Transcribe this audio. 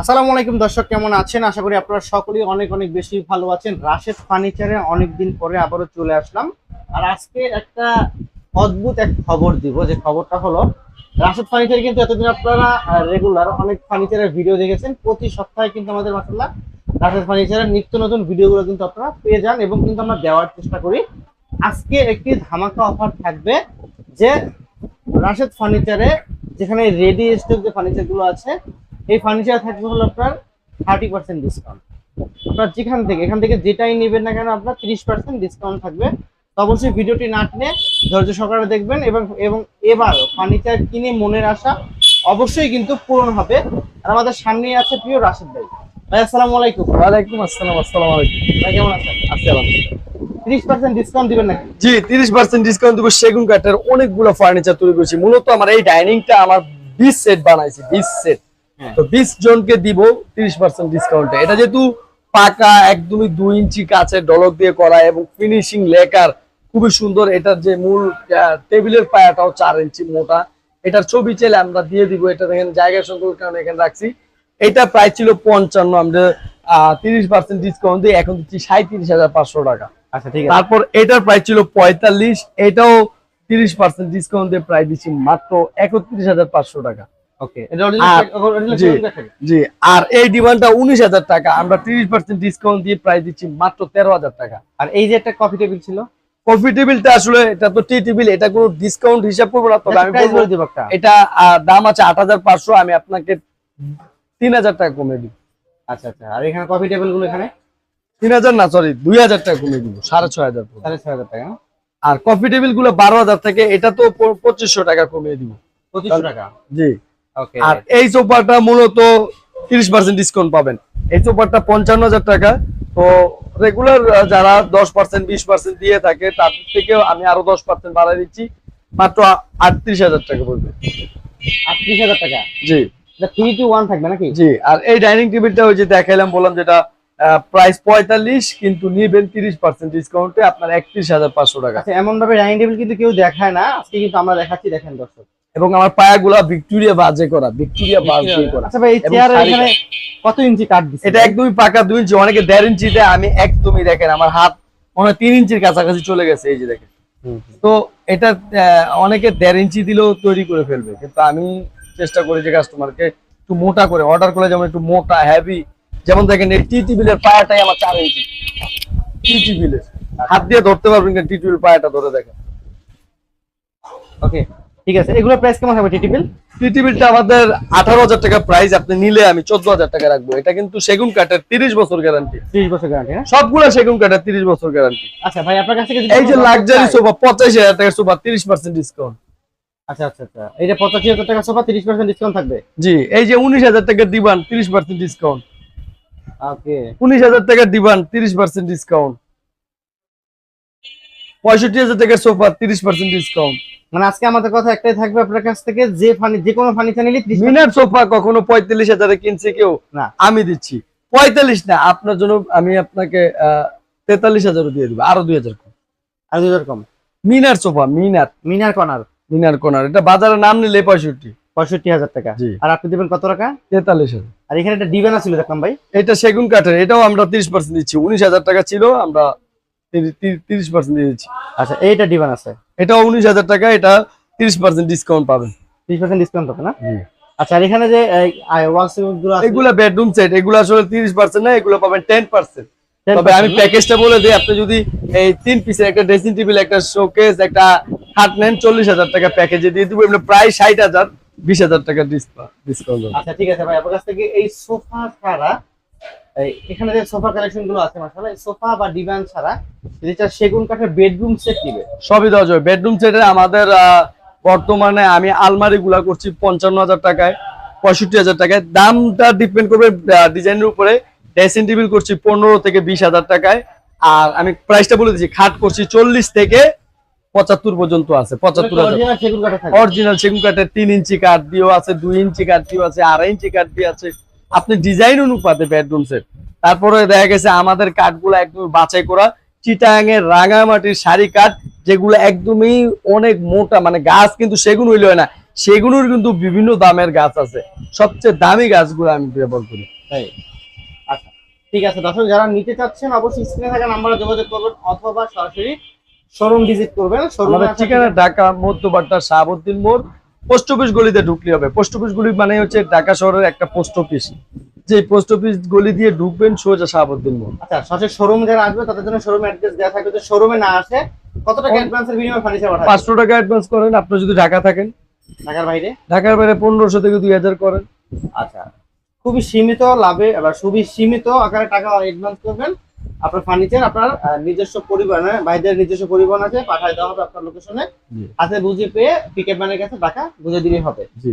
আসসালামু আলাইকুম দর্শক, কেমন আছেন? আশা করি আপনারা সকলেই অনেক অনেক বেশি ভালো আছেন। রাশেদ ফার্নিচারে অনেক দিন পরে আবারও চলে আসলাম। আর আজকে একটা অদ্ভুত এক খবর দিব, যে খবরটা হলো, রাশেদ ফার্নিচার কিন্তু এতদিন আপনারা রেগুলার অনেক ফার্নিচারের ভিডিও দেখেছেন। প্রতি সপ্তাহে কিন্তু আমাদের মাসাল্লাহ রাশেদ ফার্নিচারের নিত্য নতুন ভিডিওগুলো কিন্তু আপনারা পেয়ে যান এবং কিন্তু আমরা দেওয়ার চেষ্টা করি। আজকে একটি ধামাকা অফার থাকবে, যে রাশেদ ফার্নিচারে যেখানে রেডি স্টক যে ফার্নিচারগুলো আছে এই ফার্নিচার থাকবে হলো আপনার থার্টি পার্সেন্ট ডিসকাউন্ট আপনার যেখান থেকে এখান থেকে যেটাই নেবেন না কেন আপনার তিরিশ পার্সেন্ট ডিসকাউন্ট থাকবে। অবশ্যই ভিডিওটি না টেনে ধৈর্য সহকারে দেখবেন এবং এবং এবার ফার্নিচার কিনে মনের আশা অবশ্যই কিন্তু পূরণ হবে। আর আমাদের সামনেই আছে প্রিয় রাশেদ ভাই। ভাই আসসালামু আলাইকুম। ওয়ালাইকুম আসসালাম আসসালামু আলাইকুম। ভাই কেমন আছেন? আসসালাম তিরিশ পার্সেন্ট ডিসকাউন্ট দিবেন নাকি? জি তিরিশ পার্সেন্ট ডিসকাউন্ট দেবো সেগুন কাঠের অনেকগুলো ফার্নিচার তৈরি করেছি। মূলত আমার এই ডাইনিংটা আমার বিশ সেট বানাইছি বিশ সেট। তো বিশ জনকে দিব তিরিশ পার্সেন্ট ডিসকাউন্টে এটা যেহেতু পাকা একদমই দুই ইঞ্চি কাছের ডলক দিয়ে করা এবং ফিনিশিং লেকার খুবই সুন্দর। এটার যে মূল টেবিলের পায়াটাও চার ইঞ্চি মোটা। এটার ছবি চাইলে আমরা দিয়ে দিব। এটা দেখেন জায়গা সংকটের কারণে এখানে রাখছি। এটা প্রায় ছিল পঞ্চান্ন আমরা তিরিশ পার্সেন্ট ডিসকাউন্ট দিয়ে এখন দিচ্ছি সাঁত্রিশ হাজার পাঁচশো টাকা। আচ্ছা ঠিক আছে। তারপর এটার প্রাইস ছিল পঁয়তাল্লিশ এটাও তিরিশ পার্সেন্ট ডিসকাউন্ট দিয়ে প্রায় দিচ্ছি মাত্র একত্রিশ হাজার পাঁচশো টাকা। ওকে এটা আর- অরিজিনাল জি। আর এই ডিমান্ডটা উনিশ হাজার টাকা। আমরা তিরিশ পার্সেন্ট ডিসকাউন্ট দিয়ে প্রায় দিচ্ছি মাত্র তেরো হাজার টাকা। আর এই যে একটা কফি টেবিল ছিল? কফি টেবিলটা আসলে এটা তো টি টেবিল এটা কোনো ডিসকাউন্ট হিসাব করব না তবে আমি প্রাইস বলব, বলে দিব একটা। এটা দাম আছে আট হাজার পাঁচশো আমি আপনাকে তিন হাজার টাকা কমে দিব। আচ্ছা আচ্ছা। আর এখানে কফি টেবিলগুলো এখানে? তিন হাজার না সরি দুই হাজার টাকা কমে দিব সাড়ে ছয় হাজার সাড়ে ছয় হাজার টাকা। আর কফি টেবিলগুলো বারো হাজার থেকে এটা তো পঁচিশশো টাকা কমিয়ে দিব। পঁচিশশো টাকা। জি। আর এই সোফাটা মূলত তিরিশ পার্সেন্ট ডিসকাউন্ট পাবেন। এই সোফাটা পঞ্চান্ন হাজার টাকা। তো রেগুলার যারা দশ পার্সেন্ট বিশ পার্সেন্ট দিয়ে থাকে তার থেকেও আমি আরও দশ পার্সেন্ট বাড়াই দিচ্ছি। মাত্র আটত্রিশ হাজার টাকা পড়বে। আটত্রিশ হাজার টাকা? জি। থ্রি টু ওয়ান থাকবে নাকি? জি আর এই ডাইনিং টেবিলটা ওই যে দেখাইলাম বললাম যেটা প্রাইস পঁয়তাল্লিশ কিন্তু নিবেন তিরিশ পার্সেন্ট ডিসকাউন্টে আপনার একত্রিশ হাজার পাঁচশো টাকা। আচ্ছা এমন ভাবে ডাইনিং টেবিল কিন্তু কেউ দেখায় না। আজকে কিন্তু আমরা দেখাচ্ছি দেখেন দর্শক। এবং আমার পায়াগুলা ভিক্টোরিয়া বাজে করা ভিক্টোরিয়া বাজে করা। আচ্ছা ভাই এই চেয়ার এখানে কত ইঞ্চি কাঠ দিচ্ছে এটা একদমই পাকা দুই ইঞ্চি অনেকে দেড় ইঞ্চি দেয় আমি একদমই দেখেন আমার হাত মনে হয় তিন ইঞ্চির কাছাকাছি চলে গেছে এই যে দেখেন। তো এটা অনেকে দেড় ইঞ্চি দিলেও তৈরি করে ফেলবে কিন্তু আমি চেষ্টা করি যে কাস্টমারকে একটু মোটা করে অর্ডার করে যেমন একটু মোটা হেভি যেমন দেখেন এই টি টিবিলের পায়াটাই আমার চার ইঞ্চি। টি টিবিলের হাত দিয়ে ধরতে পারবেন টি টিবিল পায়াটা ধরে দেখেন। ওকে ঠিক আছে এগুলোর প্রাইস কেমন হবে টি টেবিল টি টিবিলটা আমাদের আঠারো হাজার টাকা প্রাইস আপনি নিলে আমি চোদ্দ হাজার টাকা রাখব। এটা কিন্তু সেগুন কাঠের তিরিশ বছর গ্যারান্টি ত্রিশ বছর গ্যারান্টি হ্যাঁ? সবগুলা সেগুন কাঠের তিরিশ বছর গ্যারান্টি আচ্ছা ভাই আপনার কাছ এই যে লাক্সারি সোফা পঁচাশি হাজার টাকার সোফা তিরিশ পার্সেন্ট ডিসকাউন্ট আচ্ছা আচ্ছা আচ্ছা। এটা পঁচাশি হাজার টাকা সোফা তিরিশ পার্সেন্ট ডিসকাউন্ট থাকবে? জি এই যে উনিশ হাজার টাকার দিবান তিরিশ পার্সেন্ট ডিসকাউন্ট ওকে। উনিশ হাজার টাকার দিবান তিরিশ পার্সেন্ট ডিসকাউন্ট পঁয়ষট্টি হাজার টাকার সোফা তিরিশ পার্সেন্ট ডিসকাউন্ট মানে আজকে আমাদের কথা একটাই থাকবে আপনার কাছ থেকে যে ফানি যে কোনো ফার্নিচার নিলে মিনার সোফা কখনো পঁয়তাল্লিশ হাজারে কিনছে কেউ? না। আমি দিচ্ছি। পঁয়তাল্লিশ না আপনার জন্য আমি আপনাকে তেতাল্লিশ হাজারও দিয়ে দিব আরও দুই হাজার কম। আর দুই হাজার কম? মিনার সোফা মিনার। মিনার কর্নার? মিনার কোনার এটা বাজারে নাম নিলে পঁয়ষট্টি। পঁয়ষট্টি হাজার টাকা। আর আপনি দেবেন কত টাকা? তেতাল্লিশ হাজার। আর এখানে একটা ডিবেনা ছিল দেখলাম ভাই। এটা সেগুন কাঠের এটাও আমরা তিরিশ পার্সেন্ট দিচ্ছি। উনিশ হাজার টাকা ছিল আমরা তিরিশ পার্সেন্ট দিয়ে দিচ্ছি। আচ্ছা এইটা ডিবেন আছে? এটাও উনিশ হাজার টাকা এটা তিরিশ পার্সেন্ট ডিসকাউন্ট পাবেন। ত্রিশ পার্সেন্ট ডিসকাউন্ট হবে না? আচ্ছা আর এখানে যে এগুলা বেডরুম সেট এগুলো আসলে তিরিশ পার্সেন্ট না এগুলো পাবেন টেন পার্সেন্ট তবে আমি প্যাকেজটা বলে দিই আপনি যদি এই তিন পিসের একটা ড্রেসিং টেবিল একটা শোকেস একটা খাট নেন চল্লিশ হাজার টাকা প্যাকেজে দিয়ে দিব এমনি প্রায় ষাট হাজার বিশ হাজার টাকা ডিসকাউন্ট আচ্ছা ঠিক আছে ভাই আপনার কাছ থেকে এই সোফা ছাড়া এখানে যে সোফা কালেকশনগুলো আছে মাশাআল্লাহ সোফা বা ডিভান ছাড়া যদি চান সেগুন কাঠের বেডরুম সেট নিবে। সবই দেওয়া যাবে। বেডরুম সেটে আমাদের বর্তমানে আমি আলমারি গুলা করছি পঞ্চান্ন হাজার টাকায় পঁয়ষট্টি হাজার টাকায়। দামটা ডিপেন্ড করবে ডিজাইনের উপরে। ড্রেসিং টেবিল করছি পনেরো থেকে বিশ হাজার টাকায়। আর আমি প্রাইসটা বলে দিচ্ছি খাট করছি চল্লিশ থেকে পঁচাত্তর পর্যন্ত আছে পঁচাত্তর অরিজিনাল সেগুন কাঠের তিন ইঞ্চি কাঠ দিয়েও আছে দুই ইঞ্চি কাঠ দিয়েও আছে আড়াই ইঞ্চি কাঠ দিয়ে আছে। আপনি ডিজাইন অনুপাতে বেডরুম সেট তারপরে দেখা গেছে আমাদের কাঠগুলো একদম বাছাই করা। চিটাং এর রাঙামাটির শাড়ি কাঠ যেগুলো একদমই অনেক মোটা মানে গাছ কিন্তু সেগুন হইলে না। সেগুলোর কিন্তু বিভিন্ন দামের গাছ আছে। সবচেয়ে দামি গাছগুলো আমি ব্যবহার করি। তাই? আচ্ছা ঠিক আছে। দর্শক যারা নিতে চাচ্ছেন অবশ্যই স্ক্রিনে থাকা নাম্বারে যোগাযোগ করবেন অথবা সরাসরি শোরুম ভিজিট করবেন। শোরুমে আমাদের ঠিকানা ঢাকা মধ্যবাড্ডা শাহাবুদ্দিন মোড়। পোস্ট অফিস গলিতে ঢুকলে হবে। পোস্ট অফিস গলি মানে হচ্ছে ঢাকা শহরের একটা পোস্ট অফিস। যে পোস্ট অফিস গলি দিয়ে ঢুকবেন সোজা শাহাবুদ্দিন মোড়। আচ্ছা সরাসরি শোরুম যারা আসবে তাদের জন্য শোরুম অ্যাড্রেস দেওয়া থাকবে। তো শোরুমে না আসে কত টাকা অ্যাডভান্সের বিনিময়ে ফার্নিচার পাঠাবে পাঁচশো টাকা অ্যাডভান্স করেন আপনি যদি ঢাকা থাকেন। ঢাকার বাইরে? ঢাকার বাইরে পনেরোশো থেকে দুই হাজার করেন। আচ্ছা খুবই সীমিত লাভে এবার খুবই সীমিত আকারে টাকা অ্যাডভান্স করবেন। আপনার ফার্নিচার আপনার নিজস্ব পরিবহনে বাইদের নিজস্ব পরিবহন আছে পাঠায় দেওয়া হবে আপনার লোকেশনে আছে হাতে বুঝে পেয়ে পিক ম্যানের কাছে টাকা বুঝে দিলেই হবে। জি।